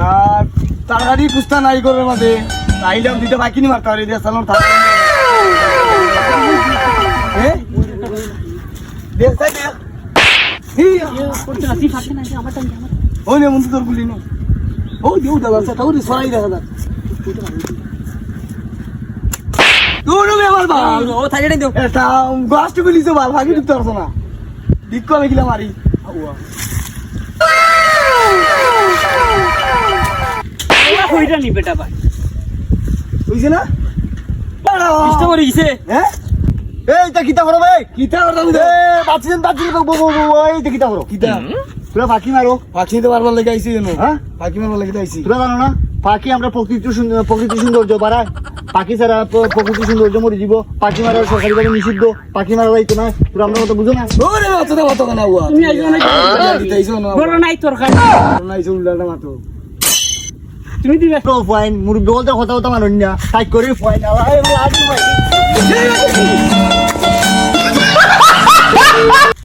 শালা তাড়াতাড়ি কুস্তা নাই করবে মাঝে আইলাম দুইটা বাকি নি মারতে পারে দিয়ে সালাম থাক এ? দেখ তাই দেখ ওই নে মন্ত্রী তোর গুলি নো। ও দিও দাদা সেটা ওই সরাই দেখা যাক। তুই আমার বাল। ও থাকে নাই এটা গাছটা গুলিছে বাল ভাগি ঢুকতে পারছ না। দিক্কো আমি গিলা মারি। কইটা নি বেটা ভাই বুঝছে না চেষ্টা করে গেছে হ্যাঁ এই তা কিতা করো ভাই কিতা করো এ বাঁচিন বাঁচিন বো বো বো এই তা কিতা করো কিতা তোরা পাখি মারো পাখি তো মারবার লেগে আইছি জানো হ্যাঁ পাখি মারবার লেগে আইছি তোরা জানো না পাখি আমরা প্রকৃতি সুন্দর প্রকৃতি সৌন্দর্য বাড়ায় পাখি ছাড়া প্রকৃতি সৌন্দর্য মরে যাব পাখি মারা সরকারি ভাবে নিষিদ্ধ পাখি মারা যাইতো না তোরা আমরা কথা বুঝো না ওরে হুয়া তুমি আইছো না দিতে বড় নাই তোর কাছে না আইছো মাতো তুমি দিবে? ফাইন মুরব্বী বলতে কথা কথা মানুষ না। তাই করে ভাই।